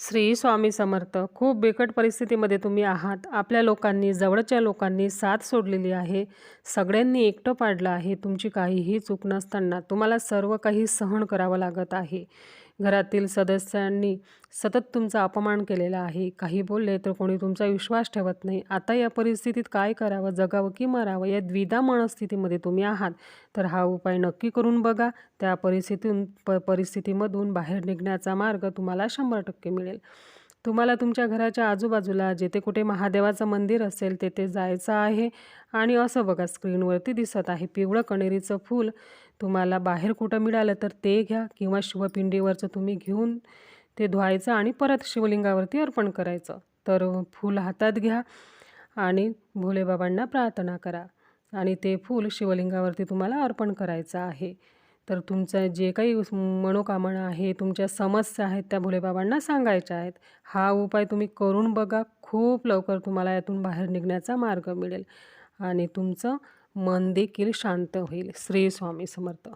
श्री स्वामी समर्थ खूप बिकट परिस्थितीमध्ये तुम्ही आहात. आपल्या लोकांनी जवळच्या लोकांनी साथ सोडलेली आहे. सगळ्यांनी एकटं पाडलं आहे. तुमची काहीही चूक नसताना तुम्हाला सर्व काही सहन करावं लागत आहे. घरातील सदस्यांनी सतत तुमचा अपमान केलेला आहे. काही बोलले तर कोणी तुमचा विश्वास ठेवत नाही. आता या परिस्थितीत काय करावं? जगावं की मरावं? या द्विधा मनस्थितीमध्ये तुम्ही आहात. तर हा उपाय नक्की करून बघा. त्या परिस्थितीतून प परिस्थितीमधून बाहेर निघण्याचा मार्ग तुम्हाला शंभर टक्के मिळेल. तुम्हाला तुमच्या घराच्या आजूबाजूला जेथे कुठे महादेवाचं मंदिर असेल तेथे जायचं आहे. आणि असं बघा स्क्रीनवरती दिसत आहे पिवळं कणेरीचं फूल. तुम्हाला बाहेर कुठं मिळालं तर ते घ्या किंवा शिवपिंडीवरचं तुम्ही घेऊन ते धुवायचं आणि परत शिवलिंगावरती अर्पण करायचं. तर फूल हातात घ्या आणि भोलेबाबांना प्रार्थना करा. आणि ते फूल शिवलिंगावरती तुम्हाला अर्पण करायचं आहे. तर तुमचं जे काही मनोकामना आहे तुमच्या समस्या आहेत त्या भोलेबाबांना सांगायच्या आहेत. हा उपाय तुम्ही करून बघा. खूप लवकर तुम्हाला यातून बाहेर निघण्याचा मार्ग मिळेल. आणि तुमचं मन देखील शांत होईल. श्री स्वामी समर्थ.